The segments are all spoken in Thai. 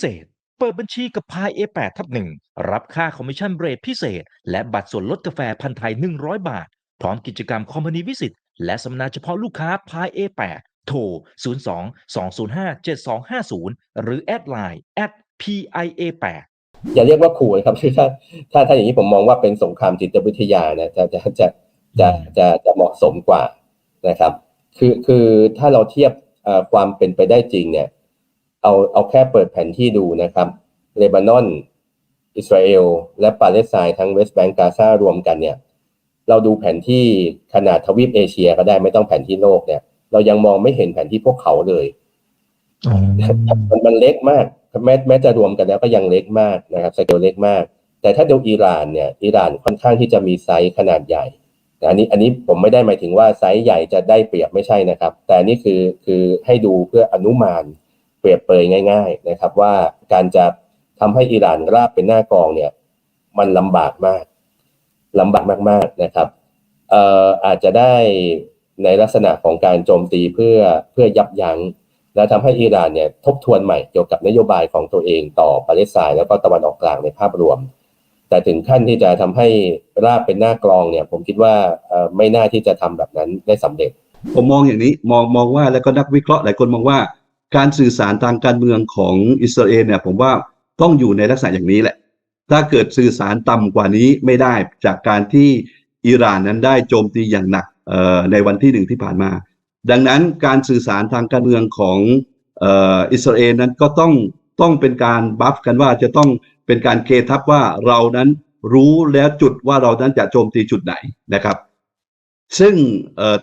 เศษ เปิดบัญชีกับพาย A8 ทับหนึ่งรับค่าคอมมิชชั่นเรทพิเศษ และบัตรส่วนลดกาแฟพันธ์ไทย 100 บาท พร้อมกิจกรรมคอมพานีวิสิตและสัมมนาเฉพาะลูกค้าพาย A8 โทร 02 205 7250 หรือแอดไลน์ at PIA8 อย่าเรียกว่าขู่นะครับคือถ้าถ้าถ้าอย่างนี้ผมมองว่าเป็นสงครามจิตวิทยานะจะจะจะจะจะจะเหมาะสมกว่านะครับ คือคือถ้าเราเทียบเอ่อความเป็นไปได้จริงเนี่ย เอาเอาแค่เปิดแผนที่ดูนะครับเลบานอน อิสราเอล และปาเลสไตน์ทั้งเวสต์แบงก์กาซารวมกันเนี่ย เราดูแผนที่ขนาดทวีปเอเชียก็ได้ไม่ต้องแผนที่โลกเนี่ย เรายังมองไม่เห็นแผนที่พวกเขาเลยมันมันเล็กมากแม้แม้จะรวมกันแล้วก็ยังเล็กมากนะครับสเกลเล็กมาก แต่ถ้าดูอิหร่านเนี่ยอิหร่านค่อนข้างที่จะมีไซส์ขนาดใหญ่นะอันนี้อันนี้ผมไม่ได้หมายถึงว่าไซส์ใหญ่จะได้เปรียบไม่ใช่นะครับ แต่อันนี่คือคือให้ดูเพื่ออนุมาน เปรียบเปรยง่าย ๆนะครับ ว่าการจะทำให้อิหร่านราบเป็นหน้ากองเนี่ยมันลำบากมากลำบากมากๆนะครับเอ่ออาจจะได้ในลักษณะของการโจมตีเพื่อเพื่อยับยั้ง และทำให้อิหร่านเนี่ยทบทวนใหม่เกี่ยวกับนโยบายของตัวเองต่อปาเลสไตน์แล้วก็ตะวันออกกลางในภาพรวม แต่ถึงขั้นที่จะทำให้ราบเป็นหน้ากลองเนี่ย ผมคิดว่าไม่น่าที่จะทำแบบนั้นได้สำเร็จ ผมมองอย่างนี้มองมองว่าแล้วก็นักวิเคราะห์หลายคนมองว่า การสื่อสารทางการเมืองของอิสราเอลเนี่ยผมว่าต้องอยู่ในลักษณะอย่างนี้แหละ ถ้าเกิดสื่อสารต่ำกว่านี้ไม่ได้จากการที่อิหร่านนั้นได้โจมตีอย่างหนักในวันที่หนึ่งที่ผ่านมา ดังนั้นการสื่อสารทางการเมืองของอิสราเอลนั้นก็ต้องต้องเป็นการบัฟกันว่าจะต้องเป็นการเคทับว่าเรานั้นรู้แล้วจุดว่าเรานั้นจะโจมตีจุดไหนนะครับ ซึ่ง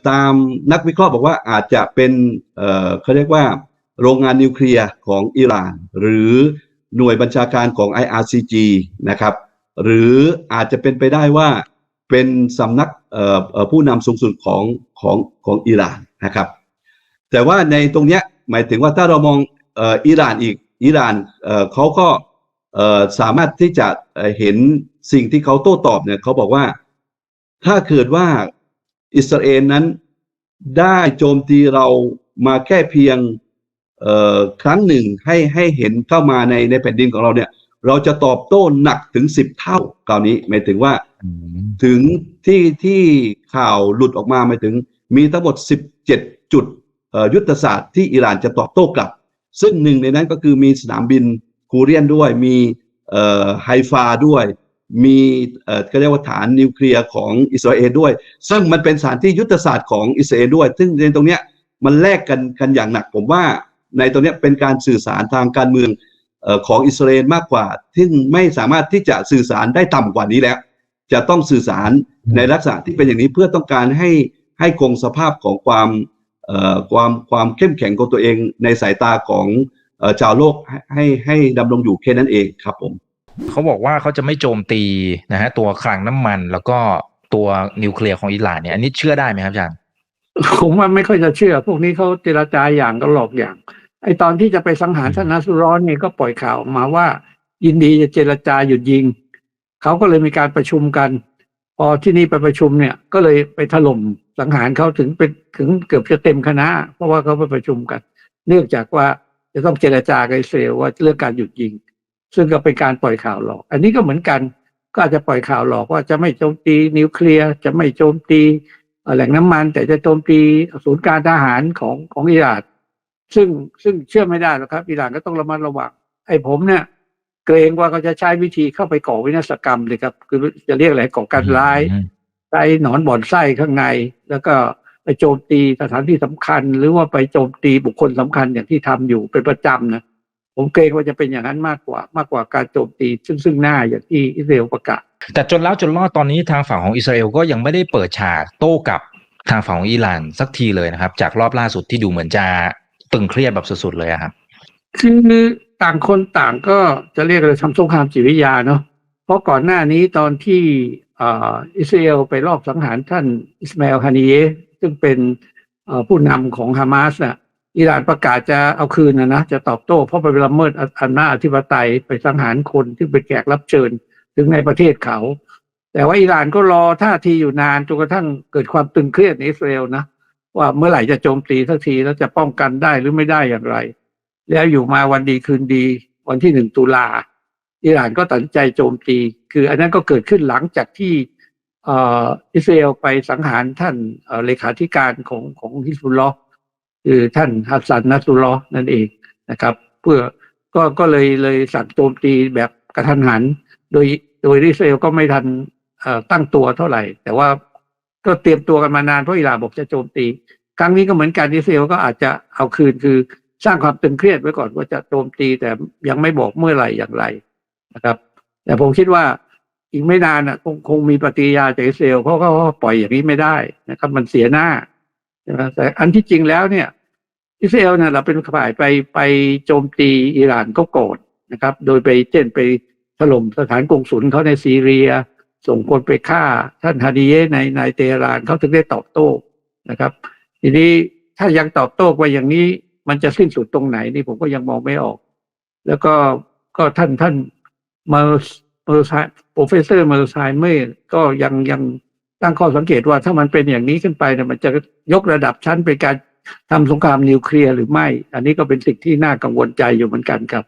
ตามนักวิเคราะห์บอกว่าอาจจะเป็นเขาเรียกว่า โรงงานนิวเคลียร์ของอิหร่าน หรือหน่วยบัญชาการของ IRCG นะครับ หรืออาจจะเป็นไปได้ว่าเป็นสำนักผู้นำสูงสุดของของของอิหร่านนะครับ แต่ว่าในตรงเนี้ยหมายถึงว่าถ้าเรามองอ,อ,อิหร่านอีกอิหร่านเเขาก็สามารถที่จะเห็นสิ่งที่เขาโต้ตอบเนี่ยเขาบอกว่าถ้าเกิดว่าอิสราเอลนั้นได้โจมตีเรามาแค่เพียง ครั้งหนึ่งให้ให้เห็นเข้ามาในในแผ่นดินของเราเนี่ย เราจะตอบโต้หนักถึงสิบเท่าคราวนี้หมายถึงว่าถึงที่ที่ข่าวหลุดออกมาหมายถึง มีทั้งหมด17จุดเอ่อยุทธศาสตร์ที่อิหร่านจะตอบโต้กลับ ซึ่งหนึ่งในนั้นก็คือมีสนามบินคูเรียนด้วย มีเอ่อไฮฟาด้วย มีเอ่อก็เรียกว่าฐานนิวเคลียร์ของอิสราเอลด้วย ซึ่งมันเป็นสถานที่ยุทธศาสตร์ของอิสราเอลด้วย ซึ่งในตรงเนี้ยมันแลกกันกันอย่างหนักผมว่า ในตรงเนี้ยเป็นการสื่อสารทางการเมืองของอิสราเอลมากกว่าซึ่ไม่สามารถที่จะสื่อสารได้ต่ำกว่านี้แล้ว จะต้องสื่อสารในลักษณะที่เป็นอย่างนี้เพื่อต้องการให้ให้คงสภาพของความความความเข้มแข็งของตัวเองในสายตาของเอ่อชาวโลกให้ให้ให้ดำรงอยู่แค่นั้นเองครับผมเขาบอกว่าเขาจะไม่โจมตีนะฮะตัวคลังน้ำมันแล้วก็ตัวนิวเคลียร์ของอิหร่านเนี่ยอันนี้เชื่อได้ไหมครับอาจารย์ ผมว่าไม่ค่อยจะเชื่อ พวกนี้เขาเจรจาอย่างก็หลอกอย่าง ไอตอนที่จะไปสังหารท่านนัสร้อนเนี่ยก็ปล่อยข่าวออกมาว่า ยินดีจะเจรจาหยุดยิง เขาก็เลยมีการประชุมกัน พอที่นี่ไปประชุมเนี่ย ก็เลยไปถล่มสังหารเขาถึงเป็นถึงเกือบจะเต็มคณะ เพราะว่าเขาไปประชุมกัน เนื่องจากว่าจะต้องเจรจากับอิสราเอลว่าเรื่องการหยุดยิง ซึ่งก็เป็นการปล่อยข่าวหลอก อันนี้ก็เหมือนกันก็อาจจะปล่อยข่าวหลอกว่าจะไม่โจมตีนิวเคลียร์จะไม่โจมตีเอ่อ แหล่งน้ำมัน แต่จะโจมตีศูนย์การทหารของของอิหร่านซึ่งซึ่งเชื่อไม่ได้หรอกครับอิหร่านก็ต้องระมัดระวังไอ้ผมเนี่ยเกรงว่าเขาจะใช้วิธีเข้าไปก่อวินาศกรรมเลยครับ คือจะเรียกอะไรก่อการร้ายอืมใช้หนอนบ่อนไส้ข้างใน แล้วก็ไปโจมตีสถานที่สำคัญ หรือว่าไปโจมตีบุคคลสำคัญอย่างที่ทำอยู่เป็นประจำนะ ผมเกรงว่าจะเป็นอย่างนั้นมากกว่ามากกว่าการโจมตีซึ่งซึ่งหน้าอย่างที่อิสราเอลประกาศ แต่จนแล้วจนรอดตอนนี้ทางฝั่งของอิสราเอลก็ยังไม่ได้เปิดฉากโต้กลับทางฝั่งของอิหร่านสักทีเลยนะครับ จากรอบล่าสุดที่ดูเหมือนจะตึงเครียดแบบสุดๆเลยอะครับคือต่างคนต่างก็จะเรียกอะไรทำสงครามจิตวิทยาเนาะเพราะก่อนหน้านี้ตอนที่อ่าอิสราเอลไปรอบสังหารท่านอิสมาเอลฮานีเยะซึ่งเป็นเอ่อผู้นำของฮามาสน่ะ อิหร่านประกาศจะเอาคืนนะนะจะตอบโต้เพราะไปละเมิดอำนาจอธิปไตยไปสังหารคนที่เป็นแขกรับเชิญถึงในประเทศเขา แต่ว่าอิหร่านก็รอท่าทีอยู่นานจนกระทั่งเกิดความตึงเครียดในอิสราเอลนะว่าเมื่อไหร่จะโจมตีสักทีแล้วจะป้องกันได้หรือไม่ได้อย่างไร แล้วอยู่มาวันดีคืนดี วันที่หนึ่งตุลาอิหร่านก็ตัดใจโจมตี คืออันนั้นก็เกิดขึ้นหลังจากที่อิสราเอลไปสังหารท่านเลขาธิการของของฮิสบุลลอ์ คือท่านฮัสซันนัสุลลอนั่นเองนะครับ เพื่อก็ก็เลยเลยสั่งโจมตีแบบกระทันหัน โดยโดยอิสราเอลก็ไม่ทันตั้งตัวเท่าไหร่ แต่ว่าก็เตรียมตัวกันมานานเพราะอิหร่านบอกจะโจมตี ครั้งนี้ก็เหมือนกันอิสราเอลก็อาจจะเอาคืนคือสร้างความตึงเครียดไว้ก่อนว่าจะโจมตีแต่ยังไม่บอกเมื่อไหร่อย่างไรนะครับ แต่ผมคิดว่าอีกไม่นานอะคงคงมีปฏิยาจากอิสราเอลเพราะเขาปล่อยอย่างนี้ไม่ได้นะครับ มันเสียหน้าแต่อันที่จริงแล้วเนี่ย อิสราเอลเนี่ยเราเป็นฝ่ายไปไปโจมตีอิหร่านก็โกรธนะครับ โดยไปเช่นไปถล่มสถานกงสุลเขาในซีเรีย ส่งคนไปฆ่าท่านฮาดีเยในในเตหะรานเขาถึงได้ตอบโต้นะครับ ทีนี้ถ้ายังตอบโต้ไปอย่างนี้มันจะสิ้นสุดตรงไหนนี่ผมก็ยังมองไม่ออก แล้วก็ก็ท่านท่านเมอร์เมอร์ไซโปรเฟสเซอร์เมอร์ไซเมอร์ก็ยังยังตั้งข้อสังเกตว่าถ้ามันเป็นอย่างนี้ขึ้นไปเนี่ยมันจะยกระดับชั้นเป็นการ ทำสงครามนิวเคลียร์หรือไม่ อันนี้ก็เป็นสิ่งที่น่ากังวลใจอยู่เหมือนกันครับ